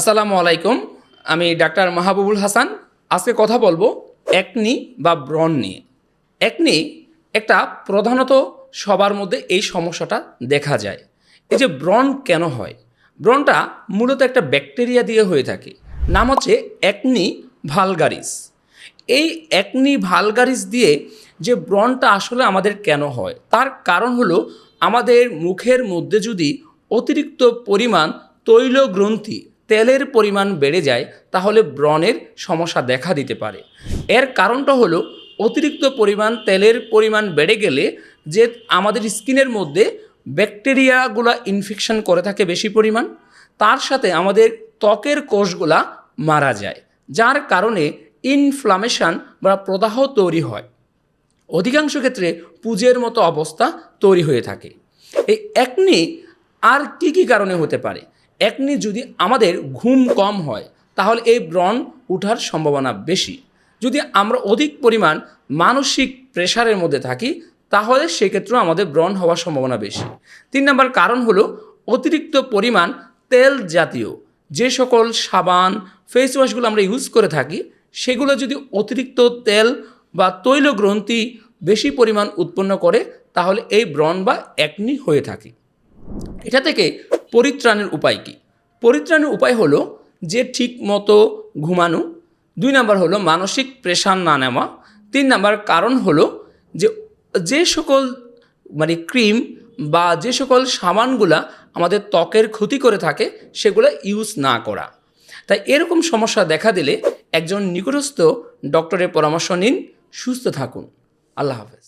আসসালামু আলাইকুম, আমি ডাক্তার মাহবুবুল হাসান। আজকে কথা বলব একনি বা ব্রণ নিয়ে। একনি একটা প্রধানত সবার মধ্যে এই সমস্যাটা দেখা যায়। এই যে ব্রণ কেন হয়? ব্রণটা মূলত একটা ব্যাকটেরিয়া দিয়ে হয়ে থাকে। নাম হচ্ছে একনি ভালগারিস। এই একনি ভালগারিস দিয়ে যে ব্রণটা আসলে আমাদের কেন হয়? তার কারণ হলো আমাদের মুখের মধ্যে যদি অতিরিক্ত পরিমাণ তৈল গ্রন্থি তেলের পরিমাণ বেড়ে যায়, তাহলে ব্রণের সমস্যা দেখা দিতে পারে। এর কারণটা হলো, অতিরিক্ত পরিমাণ তেলের পরিমাণ বেড়ে গেলে যে আমাদের স্কিনের মধ্যে ব্যাকটেরিয়াগুলা ইনফেকশন করে থাকে বেশি পরিমাণ, তার সাথে আমাদের ত্বকের কোষগুলা মারা যায়, যার কারণে ইনফ্লামেশন বা প্রদাহ তৈরি হয়। অধিকাংশ ক্ষেত্রে পুজের মতো অবস্থা তৈরি হয়ে থাকে। এই একনি আর কি কি কারণে হতে পারে? একনি যদি আমাদের ঘুম কম হয়, তাহলে এই ব্রণ উঠার সম্ভাবনা বেশি। যদি আমরা অধিক পরিমাণ মানসিক প্রেশারের মধ্যে থাকি, তাহলে সেক্ষেত্রেও আমাদের ব্রণ হওয়ার সম্ভাবনা বেশি। তিন নম্বর কারণ হলো অতিরিক্ত পরিমাণ তেল জাতীয়। যে সকল সাবান ফেস ওয়াশগুলো আমরা ইউজ করে থাকি, সেগুলো যদি অতিরিক্ত তেল বা তৈল গ্রন্থি বেশি পরিমাণ উৎপন্ন করে, তাহলে এই ব্রণ বা একনি হয়ে থাকে। এটা থেকে পরিত্রাণের উপায় কি? পরিত্রাণের উপায় হলো যে ঠিক মতো ঘুমানো, দুই নাম্বার হলো মানসিক প্রেশার না নেওয়া, তিন নাম্বার কারণ হলো যে যে সকল মানে ক্রিম বা যে সকল সাবানগুলা আমাদের ত্বকের ক্ষতি করে থাকে, সেগুলো ইউজ না করা। তাই এরকম সমস্যা দেখা দিলে একজন নিকটস্থ ডক্টরের পরামর্শ নিন, সুস্থ থাকুন। আল্লাহ হাফেজ।